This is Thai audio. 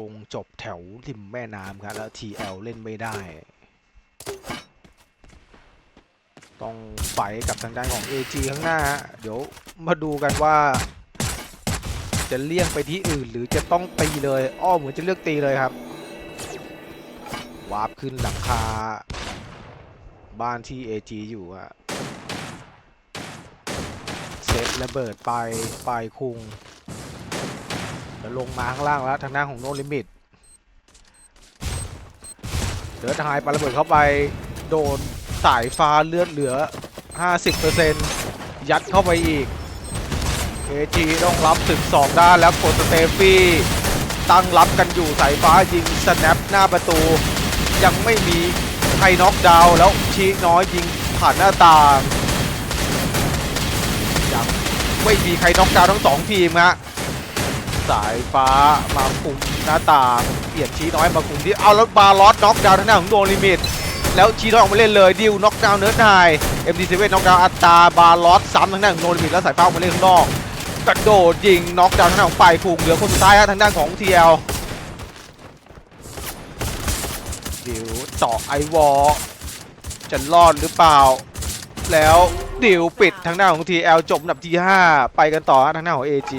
วงจบแถวริมแม่น้ำครับแล้ว TL เล่นไม่ได้ ต้องไฟกับทางด้านของ AG ข้างหน้า เดี๋ยวมาดูกันว่า จะเลี่ยงไปที่อื่นหรือจะต้องตีเลยอ้อเหมือนจะเลือกตีเลยครับ วาร์ปขึ้นหลังคา บ้านที่ AG อยู่อะเซตระเบิดไปปลายคุง แล้วลงมาข้างล่างแล้วทางด้านของโนลิมิตเดินหายปาระเบิดเข้าไปโดนสายฟ้าเลือดเหลือ 50%ยัดเข้าไปอีก AG ต้องรับศึกสองด้านแล้วกดสเตฟี่ตั้งรับกันอยู่สายฟ้ายิงสแนปหน้าประตู ยังไม่มีใครน็อกดาวแล้วชีน้อยยิงผ่านหน้าต่างยังไม่มีใครน็อกดาวทั้งสองทีมฮะ สายฟ้ามาคุมหน้าต่างเปลี่ยนชีน้อยมาคุมที่เอาแล้วบาลอสน็อกดาวน์ทางด้านของโดลิมิต แล้วชีน้อยออกมาเล่นเลยดิวน็อกดาวน์เนิร์ดไฮ MD7 น็อกดาวน์อัตตาบาลอสซ้ำทางด้านของโดลิมิตแล้วสายฟ้าออกมาเล่นข้างนอกกระโดดยิงน็อกดาวน์ทางด้านของไปคุงเหลือคนสุดท้ายฮะทางด้านของ TL ดิวเจาะไอวอลจะรอดหรือเปล่า แล้วดิวปิดทางด้านของ TL จบอันดับที่ 5 ไปกันต่อฮะทางด้านของ AG